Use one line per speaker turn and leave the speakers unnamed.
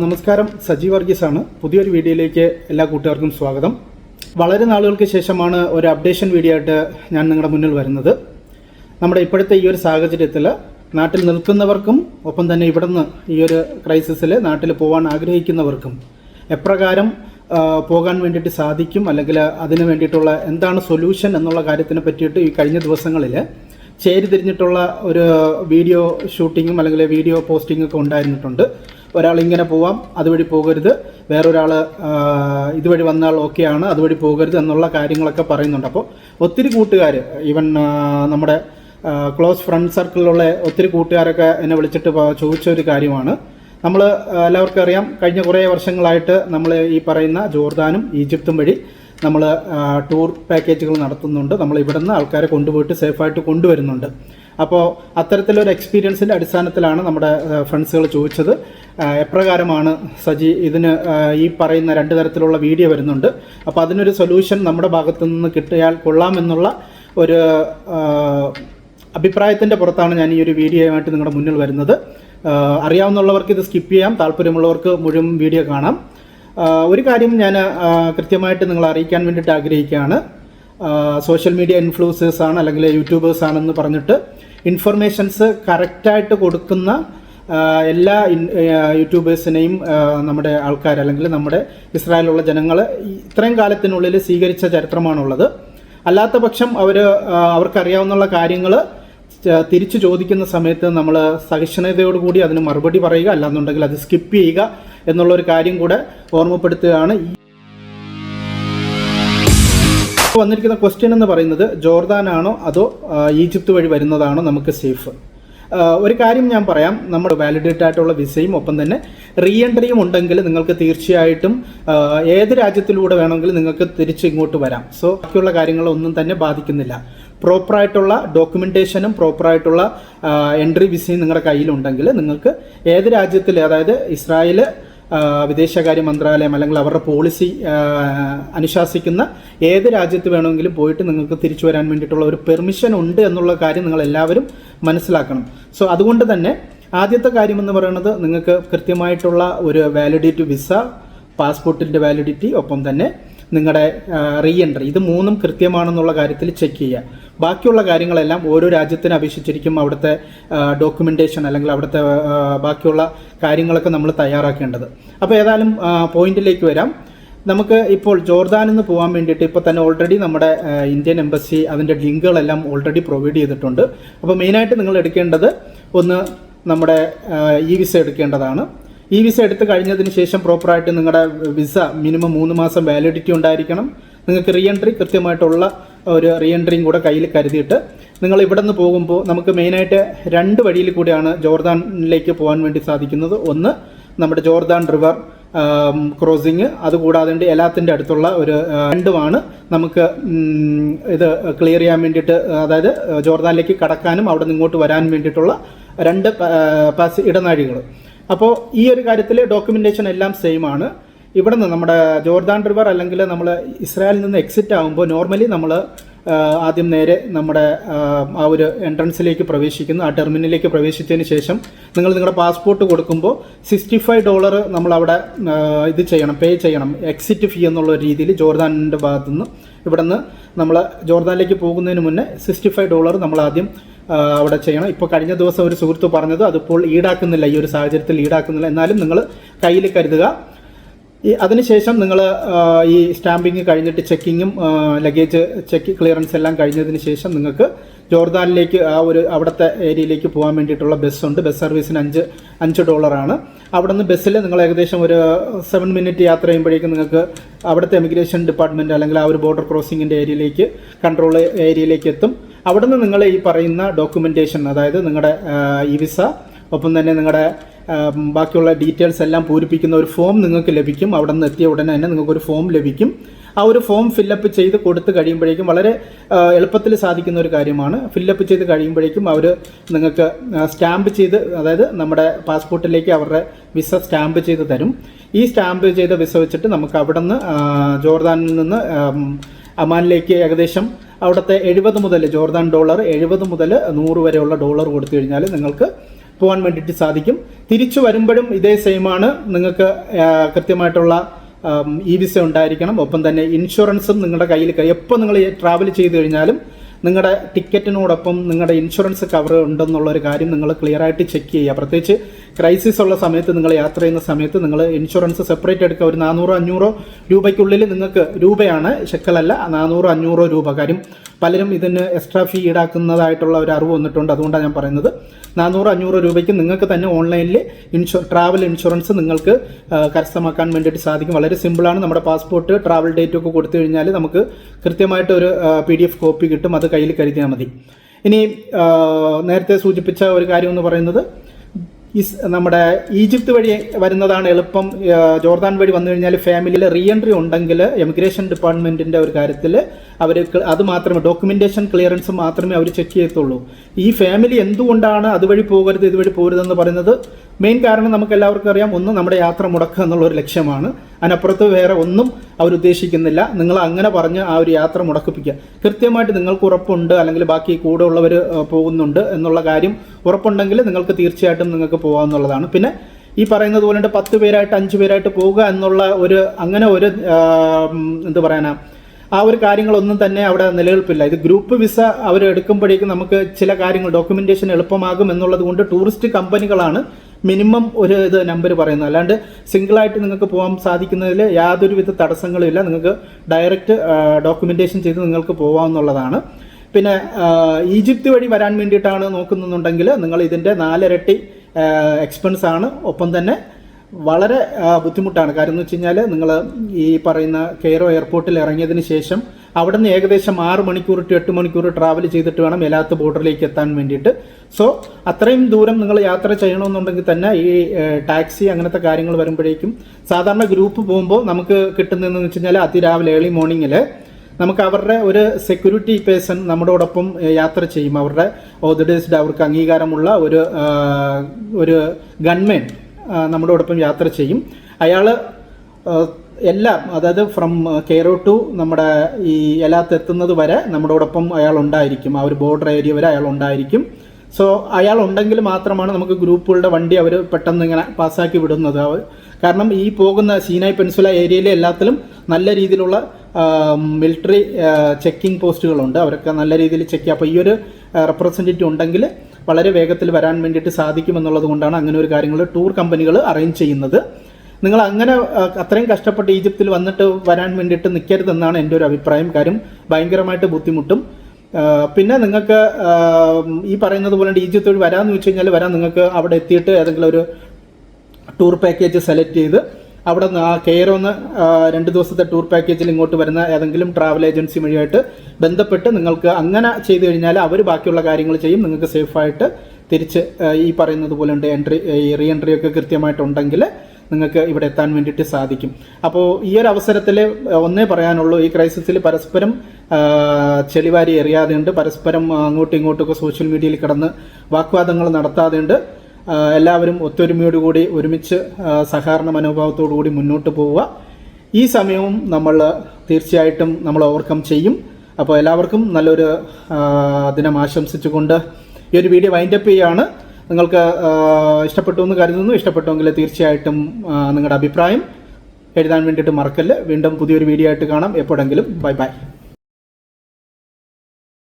നമസ്കാരം സജീവ് വർഗീസ് ആണ് പുതിയൊരു വീഡിയോയിലേക്ക് എല്ലാ കൂട്ടുകാർക്കും സ്വാഗതം. വളരെ നാളുകൾക്ക് ശേഷമാണ് ഒരു അപ്ഡേഷൻ വീഡിയോ ആയിട്ട് ഞാൻ നിങ്ങളുടെ മുന്നിൽ വരുന്നത്. നമ്മുടെ ഇപ്പോഴത്തെ ഈ ഒരു സാഹചര്യത്തിൽ നാട്ടിൽ നിൽക്കുന്നവർക്കും ഒപ്പം തന്നെ ഇവിടുന്ന് ഈ ഒരു ക്രൈസിസിൽ നാട്ടിൽ പോകാൻ ആഗ്രഹിക്കുന്നവർക്കും എപ്രകാരം പോകാൻ വേണ്ടിയിട്ട് സാധിക്കും അല്ലെങ്കിൽ അതിന് വേണ്ടിയിട്ടുള്ള എന്താണ് സൊല്യൂഷൻ എന്നുള്ള കാര്യത്തിനെ പറ്റിയിട്ട് ഈ കഴിഞ്ഞ ദിവസങ്ങളിൽ ചേരി തിരിഞ്ഞിട്ടുള്ള ഒരു വീഡിയോ ഷൂട്ടിങ്ങും അല്ലെങ്കിൽ വീഡിയോ പോസ്റ്റിംഗ് ഒക്കെ ഉണ്ടായിരുന്നിട്ടുണ്ട്. ഒരാൾ ഇങ്ങനെ പോവാം അതുവഴി പോകരുത്. വേറൊരാൾ ഇതുവഴി വന്നാൽ ഓക്കെയാണ് അതുവഴി പോകരുത് എന്നുള്ള കാര്യങ്ങളൊക്കെ പറയുന്നുണ്ട്. അപ്പോൾ ഒത്തിരി കൂട്ടുകാർ ഈവൻ നമ്മുടെ ക്ലോസ് ഫ്രണ്ട് സർക്കിളിലുള്ള ഒത്തിരി കൂട്ടുകാരൊക്കെ എന്നെ വിളിച്ചിട്ട് ചോദിച്ച ഒരു കാര്യമാണ്. നമ്മൾ എല്ലാവർക്കും അറിയാം കഴിഞ്ഞ കുറേ വർഷങ്ങളായിട്ട് നമ്മൾ ഈ പറയുന്ന ജോർദാനും ഈജിപ്തും വഴി നമ്മൾ ടൂർ പാക്കേജുകൾ നടത്തുന്നുണ്ട്. നമ്മൾ ഇവിടെ നിന്ന് ആൾക്കാരെ കൊണ്ടുപോയിട്ട് സേഫായിട്ട് കൊണ്ടുവരുന്നുണ്ട്. അപ്പോൾ അത്തരത്തിലൊരു എക്സ്പീരിയൻസിന്റെ അടിസ്ഥാനത്തിലാണ് നമ്മുടെ ഫ്രണ്ട്സുകൾ ചോദിച്ചത്. എപ്രകാരമാണ് സജി ഇതിന് ഈ പറയുന്ന രണ്ട് തരത്തിലുള്ള വീഡിയോ വരുന്നുണ്ട്. അപ്പോൾ അതിനൊരു സൊല്യൂഷൻ നമ്മുടെ ഭാഗത്തു നിന്ന് കിട്ടിയാൽ കൊള്ളാമെന്നുള്ള ഒരു അഭിപ്രായത്തിന്റെ പുറത്താണ് ഞാൻ ഈ ഒരു വീഡിയോയുമായിട്ട് നിങ്ങളുടെ മുന്നിൽ വരുന്നത്. അറിയാവുന്നവർക്ക് ഇത് സ്കിപ്പ് ചെയ്യാം. താല്പര്യമുള്ളവർക്ക് മുഴുവൻ വീഡിയോ കാണാം. ഒരു കാര്യം ഞാൻ കൃത്യമായിട്ട് നിങ്ങളെ അറിയിക്കാൻ വേണ്ടിയിട്ട് ആഗ്രഹിക്കുകയാണ്. സോഷ്യൽ മീഡിയ ഇൻഫ്ലുവൻസേഴ്സ് ആണ് അല്ലെങ്കിൽ യൂട്യൂബേഴ്സ് ആണെന്ന് പറഞ്ഞിട്ട് ഇൻഫർമേഷൻസ് കറക്റ്റായിട്ട് കൊടുക്കുന്ന എല്ലാ യൂട്യൂബേഴ്സിനെയും നമ്മുടെ ആൾക്കാർ അല്ലെങ്കിൽ നമ്മുടെ ഇസ്രായേലുള്ള ജനങ്ങൾ ഇത്രയും കാലത്തിനുള്ളിൽ സ്വീകരിച്ച ചരിത്രമാണുള്ളത്. അല്ലാത്ത പക്ഷം അവർ അവർക്കറിയാവുന്ന കാര്യങ്ങൾ തിരിച്ചു ചോദിക്കുന്ന സമയത്ത് നമ്മൾ സഹിഷ്ണുതയോടുകൂടി അതിന് മറുപടി പറയുക. അല്ലാന്നുണ്ടെങ്കിൽ അത് സ്കിപ്പ് ചെയ്യുക എന്നുള്ള ഒരു കാര്യം കൂടെ ഓർമ്മപ്പെടുത്തുകയാണ് വന്നിരിക്കുന്ന ക്വസ്റ്റ്യൻ എന്ന് പറയുന്നത് ജോർദാനാണോ അതോ ഈജിപ്ത് വഴി വരുന്നതാണോ നമുക്ക് സേഫ്? ഒരു കാര്യം ഞാൻ പറയാം. നമ്മൾ വാലിഡേറ്റ് ആയിട്ടുള്ള വിസയും ഒപ്പം തന്നെ റീ എൻട്രിയും ഉണ്ടെങ്കിൽ നിങ്ങൾക്ക് തീർച്ചയായിട്ടും ഏത് രാജ്യത്തിലൂടെ വേണമെങ്കിലും നിങ്ങൾക്ക് തിരിച്ച് ഇങ്ങോട്ട് വരാം. സോ ബാക്കിയുള്ള കാര്യങ്ങളൊന്നും തന്നെ ബാധിക്കുന്നില്ല. പ്രോപ്പറായിട്ടുള്ള ഡോക്യുമെന്റേഷനും പ്രോപ്പറായിട്ടുള്ള എൻട്രി വിസയും നിങ്ങളുടെ കയ്യിലുണ്ടെങ്കിൽ നിങ്ങൾക്ക് ഏത് രാജ്യത്തിൽ അതായത് ഇസ്രായേൽ വിദേശകാര്യ മന്ത്രാലയം അല്ലെങ്കിൽ അവരുടെ പോളിസി അനുശാസിക്കുന്ന ഏത് രാജ്യത്ത് വേണമെങ്കിലും പോയിട്ട് നിങ്ങൾക്ക് തിരിച്ചു വരാൻ വേണ്ടിയിട്ടുള്ള ഒരു പെർമിഷൻ ഉണ്ട് എന്നുള്ള കാര്യം നിങ്ങൾ എല്ലാവരും മനസ്സിലാക്കണം. സോ അതുകൊണ്ട് തന്നെ ആദ്യത്തെ കാര്യമെന്ന് പറയുന്നത് നിങ്ങൾക്ക് കൃത്യമായിട്ടുള്ള ഒരു വാലിഡിറ്റി വിസ പാസ്പോർട്ടിന്റെ വാലിഡിറ്റി ഒപ്പം തന്നെ നിങ്ങളുടെ റീ എൻട്രി ഇത് മൂന്നും കൃത്യമാണെന്നുള്ള കാര്യത്തിൽ ചെക്ക് ചെയ്യുക. ബാക്കിയുള്ള കാര്യങ്ങളെല്ലാം ഓരോ രാജ്യത്തിനെ അപേക്ഷിച്ചിരിക്കും അവിടുത്തെ ഡോക്യുമെന്റേഷൻ അല്ലെങ്കിൽ അവിടുത്തെ ബാക്കിയുള്ള കാര്യങ്ങളൊക്കെ നമ്മൾ തയ്യാറാക്കേണ്ടത്. അപ്പോൾ ഏതായാലും പോയിന്റിലേക്ക് വരാം. നമുക്ക് ഇപ്പോൾ ജോർദാനിൽ നിന്ന് പോകാൻ വേണ്ടിയിട്ട് ഇപ്പോൾ തന്നെ ഓൾറെഡി നമ്മുടെ ഇന്ത്യൻ എംബസി അതിന്റെ ലിങ്കുകളെല്ലാം ഓൾറെഡി പ്രൊവൈഡ് ചെയ്തിട്ടുണ്ട്. അപ്പോൾ മെയിനായിട്ട് നിങ്ങൾ എടുക്കേണ്ടത് ഒന്ന് നമ്മുടെ ഇ വിസ എടുക്കേണ്ടതാണ്. ഈ വിസ എടുത്തു കഴിഞ്ഞതിന് ശേഷം പ്രോപ്പറായിട്ട് നിങ്ങളുടെ വിസ മിനിമം മൂന്ന് മാസം വാലിഡിറ്റി ഉണ്ടായിരിക്കണം. നിങ്ങൾക്ക് റീ എൻട്രി കൃത്യമായിട്ടുള്ള ഒരു റീ എൻട്രിയും കൂടെ കയ്യിൽ കരുതിയിട്ട് നിങ്ങൾ ഇവിടെ നിന്ന് പോകുമ്പോൾ നമുക്ക് മെയിനായിട്ട് രണ്ട് വഴിയിൽ കൂടിയാണ് ജോർദാനിലേക്ക് പോകാൻ വേണ്ടി സാധിക്കുന്നത്. ഒന്ന് നമ്മുടെ ജോർദാൻ റിവർ ക്രോസിങ് അതുകൂടാതെ എലാത്തിന്റെ അടുത്തുള്ള ഒരു രണ്ടുമാണ് നമുക്ക് ഇത് ക്ലിയർ ചെയ്യാൻ വേണ്ടിയിട്ട് അതായത് ജോർദാനിലേക്ക് കടക്കാനും അവിടെ നിന്ന് ഇങ്ങോട്ട് വരാൻ വേണ്ടിയിട്ടുള്ള രണ്ട് പാസ് ഇടനാഴികൾ. അപ്പോൾ ഈ ഒരു കാര്യത്തിൽ ഡോക്യുമെന്റേഷൻ എല്ലാം സെയിം ആണ്. ഇവിടെ നിന്ന് നമ്മുടെ ജോർദാൻ റിവർ അല്ലെങ്കിൽ നമ്മൾ ഇസ്രായേലിൽ നിന്ന് എക്സിറ്റ് ആകുമ്പോൾ നോർമലി നമ്മൾ ആദ്യം നേരെ നമ്മുടെ ആ, ഒരു എൻട്രൻസിലേക്ക് പ്രവേശിക്കുന്നു. ആ ടെർമിനലിലേക്ക് പ്രവേശിച്ചതിന് ശേഷം നിങ്ങൾ നിങ്ങളുടെ പാസ്പോർട്ട് കൊടുക്കുമ്പോൾ സിക്സ്റ്റി ഫൈവ് ഡോളർ നമ്മൾ അവിടെ ഇത് ചെയ്യണം പേ ചെയ്യണം എക്സിറ്റ് ഫീ എന്നുള്ള രീതിയിൽ ജോർദാനിന്റെ ഭാഗത്തു നിന്ന് ഇവിടെ നിന്ന് നമ്മൾ ജോർദാനിലേക്ക് പോകുന്നതിന് മുന്നേ സിക്സ്റ്റി ഫൈവ് ഡോളർ നമ്മൾ ആദ്യം അവിടെ ചെയ്യണം. ഇപ്പോൾ കഴിഞ്ഞ ദിവസം ഒരു സുഹൃത്ത് പറഞ്ഞത് അതിപ്പോൾ ഈടാക്കുന്നില്ല ഈ ഒരു സാഹചര്യത്തിൽ ഈടാക്കുന്നില്ല. എന്നാലും നിങ്ങൾ കയ്യിൽ കരുതുക ഈ അതിനുശേഷം നിങ്ങൾ ഈ സ്റ്റാമ്പിങ് കഴിഞ്ഞിട്ട് ചെക്കിങ്ങും ലഗേജ് ചെക്ക് ക്ലിയറൻസ് എല്ലാം കഴിഞ്ഞതിന് ശേഷം നിങ്ങൾക്ക് ജോർദാനിലേക്ക് ആ ഒരു അവിടുത്തെ ഏരിയയിലേക്ക് പോകാൻ വേണ്ടിയിട്ടുള്ള ബസ്സുണ്ട് ബസ് സർവീസിന് അഞ്ച് അഞ്ച് ഡോളറാണ്. അവിടെ നിന്ന് ബസ്സിൽ നിങ്ങൾ ഏകദേശം ഒരു സെവൻ മിനിറ്റ് യാത്ര ചെയ്യുമ്പോഴേക്കും നിങ്ങൾക്ക് അവിടുത്തെ എമിഗ്രേഷൻ ഡിപ്പാർട്ട്മെന്റ് അല്ലെങ്കിൽ ആ ഒരു ബോർഡർ ക്രോസിങ്ങിന്റെ ഏരിയയിലേക്ക് കൺട്രോൾ ഏരിയയിലേക്ക് എത്തും. അവിടെ നിന്ന് നിങ്ങൾ ഈ പറയുന്ന ഡോക്യുമെന്റേഷൻ അതായത് നിങ്ങളുടെ ഇ വിസ ഒപ്പം തന്നെ നിങ്ങളുടെ ബാക്കിയുള്ള ഡീറ്റെയിൽസ് എല്ലാം പൂരിപ്പിക്കുന്ന ഒരു ഫോം നിങ്ങൾക്ക് ലഭിക്കും. അവിടെ നിന്ന് എത്തിയ ഉടനെ തന്നെ നിങ്ങൾക്കൊരു ഫോം ലഭിക്കും. ആ ഒരു ഫോം ഫില്ലപ്പ് ചെയ്ത് കൊടുത്ത് കഴിയുമ്പോഴേക്കും വളരെ എളുപ്പത്തിൽ സാധിക്കുന്ന ഒരു കാര്യമാണ്. ഫില്ലപ്പ് ചെയ്ത് കഴിയുമ്പോഴേക്കും അവർ നിങ്ങൾക്ക് സ്റ്റാമ്പ് ചെയ്ത് അതായത് നമ്മുടെ പാസ്പോർട്ടിലേക്ക് അവരുടെ വിസ സ്റ്റാമ്പ് ചെയ്ത് തരും. ഈ സ്റ്റാമ്പ് ചെയ്ത വിസ വെച്ചിട്ട് നമുക്ക് അവിടെ നിന്ന് ജോർദാനിൽ നിന്ന് അമാനിലേക്ക് ഏകദേശം അവിടുത്തെ എഴുപത് മുതൽ ജോർദാൻ ഡോളർ എഴുപത് മുതൽ നൂറ് വരെയുള്ള ഡോളർ കൊടുത്തു കഴിഞ്ഞാൽ നിങ്ങൾക്ക് പോകാൻ വേണ്ടിയിട്ട് സാധിക്കും. തിരിച്ചു വരുമ്പോഴും ഇതേ സെയിമാണ് നിങ്ങൾക്ക് കൃത്യമായിട്ടുള്ള ഇ വിസ ഉണ്ടായിരിക്കണം. ഒപ്പം തന്നെ ഇൻഷുറൻസും നിങ്ങളുടെ കയ്യിൽ എപ്പോൾ നിങ്ങൾ ട്രാവൽ ചെയ്ത് കഴിഞ്ഞാലും നിങ്ങളുടെ ടിക്കറ്റിനോടൊപ്പം നിങ്ങളുടെ ഇൻഷുറൻസ് കവർ ഉണ്ടെന്നുള്ള ഒരു കാര്യം നിങ്ങൾ ക്ലിയർ ആയിട്ട് ചെക്ക് ചെയ്യുക. പ്രത്യേകിച്ച് ക്രൈസിസ് ഉള്ള സമയത്ത് നിങ്ങൾ യാത്ര ചെയ്യുന്ന സമയത്ത് നിങ്ങൾ ഇൻഷുറൻസ് സെപ്പറേറ്റ് എടുക്കുക. ഒരു നാനൂറോ അഞ്ഞൂറോ രൂപയ്ക്കുള്ളിൽ നിങ്ങൾക്ക് രൂപയാണ്. ശക്കലല്ല നാനൂറോ അഞ്ഞൂറോ രൂപ. കാര്യം പലരും ഇതിന് എക്സ്ട്രാ ഫീ ഈടാക്കുന്നതായിട്ടുള്ള ഒരു അറിവ് വന്നിട്ടുണ്ട്. അതുകൊണ്ടാണ് ഞാൻ പറയുന്നത്. നാനൂറ് അഞ്ഞൂറ് രൂപയ്ക്ക് നിങ്ങൾക്ക് തന്നെ ഓൺലൈനിൽ ഇൻഷു ട്രാവൽ ഇൻഷുറൻസ് നിങ്ങൾക്ക് കരസ്ഥമാക്കാൻ വേണ്ടിയിട്ട് സാധിക്കും. വളരെ സിമ്പിളാണ്. നമ്മുടെ പാസ്പോർട്ട് ട്രാവൽ ഡേറ്റ് ഒക്കെ കൊടുത്തു കഴിഞ്ഞാൽ നമുക്ക് കൃത്യമായിട്ട് ഒരു പി ഡി എഫ് കോപ്പി കിട്ടും. അത് കയ്യിൽ കരുതിയാൽ മതി. ഇനി നേരത്തെ സൂചിപ്പിച്ച ഒരു കാര്യം എന്ന് പറയുന്നത് ഇസ് നമ്മുടെ ഈജിപ്ത് വഴി വരുന്നതാണ് എളുപ്പം. ജോർദാൻ വഴി വന്നു കഴിഞ്ഞാൽ ഫാമിലിയിൽ റീ എൻട്രി ഉണ്ടെങ്കിൽ എമിഗ്രേഷൻ ഡിപ്പാർട്ട്മെന്റിന്റെ ഒരു കാര്യത്തിൽ അവർ അത് മാത്രമേ ഡോക്യുമെന്റേഷൻ ക്ലിയറൻസ് മാത്രമേ അവർ ചെക്ക് ചെയ്യത്തുള്ളൂ. ഈ ഫാമിലി എന്തുകൊണ്ടാണ് അതുവഴി പോകരുത് ഇതുവഴി പോകരുതെന്ന് പറയുന്നത് മെയിൻ കാരണം നമുക്ക് എല്ലാവർക്കും അറിയാം ഒന്ന് നമ്മുടെ യാത്ര മുടക്കുക എന്നുള്ള ഒരു ലക്ഷ്യമാണ്. അതിനപ്പുറത്ത് വേറെ ഒന്നും അവർ ഉദ്ദേശിക്കുന്നില്ല നിങ്ങൾ അങ്ങനെ പറഞ്ഞ് ആ ഒരു യാത്ര മുടക്കിപ്പിക്കുക. കൃത്യമായിട്ട് നിങ്ങൾക്ക് ഉറപ്പുണ്ട് അല്ലെങ്കിൽ ബാക്കി കൂടെ ഉള്ളവർ പോകുന്നുണ്ട് എന്നുള്ള കാര്യം ഉറപ്പുണ്ടെങ്കിൽ നിങ്ങൾക്ക് തീർച്ചയായിട്ടും നിങ്ങൾക്ക് പോകാമെന്നുള്ളതാണ് പിന്നെ ഈ പറയുന്നത് പോലെ പത്ത് പേരായിട്ട് അഞ്ച് പേരായിട്ട് പോവുക എന്നുള്ള ഒരു അങ്ങനെ ഒരു എന്ത് പറയാനാ ആ ഒരു കാര്യങ്ങളൊന്നും തന്നെ അവിടെ നിലനിൽപ്പില്ല. ഇത് ഗ്രൂപ്പ് വിസ അവർ എടുക്കുമ്പോഴേക്കും നമുക്ക് ചില കാര്യങ്ങൾ ഡോക്യുമെന്റേഷൻ എളുപ്പമാകും എന്നുള്ളത് കൊണ്ട് ടൂറിസ്റ്റ് കമ്പനികളാണ് മിനിമം ഒരു ഇത് നമ്പർ പറയുന്നു. അല്ലാണ്ട് സിംഗിളായിട്ട് നിങ്ങൾക്ക് പോകാൻ സാധിക്കുന്നതിൽ യാതൊരുവിധ തടസ്സങ്ങളും ഇല്ല. നിങ്ങൾക്ക് ഡയറക്റ്റ് ഡോക്യുമെന്റേഷൻ ചെയ്ത് നിങ്ങൾക്ക് പോകാമെന്നുള്ളതാണ് പിന്നെ ഈജിപ്ത് വഴി വരാൻ വേണ്ടിയിട്ടാണ് നോക്കുന്നുണ്ടെങ്കിൽ നിങ്ങൾ ഇതിന്റെ നാലിരട്ടി എക്സ്പെൻസ് ആണ്. ഒപ്പം തന്നെ വളരെ ബുദ്ധിമുട്ടാണ്. കാരണം എന്ന് വെച്ച് കഴിഞ്ഞാൽ നിങ്ങൾ ഈ പറയുന്ന കെയറോ എയർപോർട്ടിൽ ഇറങ്ങിയതിന് ശേഷം അവിടെ നിന്ന് ഏകദേശം ആറ് മണിക്കൂർ ടു എട്ട് മണിക്കൂർ ട്രാവൽ ചെയ്തിട്ട് വേണം എലാത്ത് ബോർഡറിലേക്ക് എത്താൻ വേണ്ടിയിട്ട്. സോ അത്രയും ദൂരം നിങ്ങൾ യാത്ര ചെയ്യണമെന്നുണ്ടെങ്കിൽ തന്നെ ഈ ടാക്സി അങ്ങനത്തെ കാര്യങ്ങൾ വരുമ്പോഴേക്കും സാധാരണ ഗ്രൂപ്പ് പോകുമ്പോൾ നമുക്ക് കിട്ടുന്നതെന്ന് വെച്ച് കഴിഞ്ഞാൽ അതിരാവിലെ ഏർലി മോർണിംഗിൽ നമുക്ക് അവരുടെ ഒരു സെക്യൂരിറ്റി പേഴ്സൺ നമ്മളോടൊപ്പം യാത്ര ചെയ്യും. അവരുടെ ഓതിഡേസ്ഡ് അവർക്ക് അംഗീകാരമുള്ള ഒരു ഒരു ഗൺമേൻ നമ്മളോടൊപ്പം യാത്ര ചെയ്യും. അയാൾ എല്ലാം അതായത് ഫ്രം കെയറോ ടു നമ്മുടെ ഈ എലാത്ത് എത്തുന്നത് വരെ നമ്മളോടൊപ്പം അയാൾ ഉണ്ടായിരിക്കും. ആ ഒരു ബോർഡർ ഏരിയ വരെ അയാൾ ഉണ്ടായിരിക്കും. സോ അയാൾ ഉണ്ടെങ്കിൽ മാത്രമാണ് നമുക്ക് ഗ്രൂപ്പുകളുടെ വണ്ടി അവർ പെട്ടെന്ന് ഇങ്ങനെ പാസ്സാക്കി വിടുന്നത്. കാരണം ഈ പോകുന്ന സീനായ് പെൻസുല ഏരിയയിലെ എല്ലാത്തിലും നല്ല രീതിയിലുള്ള മിലിറ്ററി ചെക്കിംഗ് പോസ്റ്റുകളുണ്ട് അവരൊക്കെ നല്ല രീതിയിൽ ചെക്ക് ചെയ്യുക അപ്പോൾ ഈ ഒരു റെപ്രസെന്റേറ്റീവ് ഉണ്ടെങ്കിൽ വളരെ വേഗത്തിൽ വരാൻ വേണ്ടിയിട്ട് സാധിക്കുമെന്നുള്ളത് കൊണ്ടാണ് അങ്ങനെ ഒരു കാര്യങ്ങൾ ടൂർ കമ്പനികൾ അറേഞ്ച് ചെയ്യുന്നത്. നിങ്ങൾ അങ്ങനെ അത്രയും കഷ്ടപ്പെട്ട് ഈജിപ്തിൽ വന്നിട്ട് വരാൻ വേണ്ടിയിട്ട് നിൽക്കരുതെന്നാണ് എന്റെ ഒരു അഭിപ്രായം. കാര്യം ഭയങ്കരമായിട്ട് ബുദ്ധിമുട്ടും. പിന്നെ നിങ്ങൾക്ക് ഈ പറയുന്നത് പോലെ ഈജിപ്ത് വഴി വരാമെന്ന് വെച്ച് കഴിഞ്ഞാൽ വരാൻ നിങ്ങൾക്ക് അവിടെ എത്തിയിട്ട് ഏതെങ്കിലും ഒരു ടൂർ പാക്കേജ് സെലക്ട് ചെയ്ത് അവിടെ നിന്ന് ആ കെയറോന്ന് രണ്ട് ദിവസത്തെ ടൂർ പാക്കേജിൽ ഇങ്ങോട്ട് വരുന്ന ഏതെങ്കിലും ട്രാവൽ ഏജൻസി വഴിയായിട്ട് ബന്ധപ്പെട്ട് നിങ്ങൾക്ക് അങ്ങനെ ചെയ്തു കഴിഞ്ഞാൽ അവർ ബാക്കിയുള്ള കാര്യങ്ങൾ ചെയ്യും. നിങ്ങൾക്ക് സേഫായിട്ട് തിരിച്ച് ഈ പറയുന്നത് പോലെ ഉണ്ട് എൻട്രി ഈ റീ എൻട്രി ഒക്കെ കൃത്യമായിട്ടുണ്ടെങ്കിൽ നിങ്ങൾക്ക് ഇവിടെ എത്താൻ വേണ്ടിയിട്ട് സാധിക്കും. അപ്പോൾ ഈ ഒരു അവസരത്തിൽ ഒന്നേ പറയാനുള്ളൂ ഈ ക്രൈസിസിൽ പരസ്പരം ചെളിവാരി എറിയാതെയുണ്ട്. പരസ്പരം അങ്ങോട്ടും ഇങ്ങോട്ടുമൊക്കെ സോഷ്യൽ മീഡിയയിൽ കിടന്ന് വാക്വാദങ്ങൾ നടത്താതെയുണ്ട്. എല്ലാവരും ഒത്തൊരുമയോടുകൂടി ഒരുമിച്ച് സഹകരണ മനോഭാവത്തോടു കൂടി മുന്നോട്ട് പോവുക. ഈ സമയവും നമ്മൾ തീർച്ചയായിട്ടും നമ്മൾ ഓവർകം ചെയ്യും. അപ്പോൾ എല്ലാവർക്കും നല്ലൊരു ദിനം ആശംസിച്ചുകൊണ്ട് ഈ ഒരു വീഡിയോ വൈൻഡപ്പ് ചെയ്യുകയാണ്. നിങ്ങൾക്ക് ഇഷ്ടപ്പെട്ടു എന്ന് കരുതുന്നു. ഇഷ്ടപ്പെട്ടുവെങ്കിൽ തീർച്ചയായിട്ടും നിങ്ങളുടെ അഭിപ്രായം എഴുതാൻ വേണ്ടിയിട്ട് മറക്കല്ല്. വീണ്ടും പുതിയൊരു വീഡിയോ ആയിട്ട് കാണാം. എപ്പോഴെങ്കിലും ബൈ ബൈ.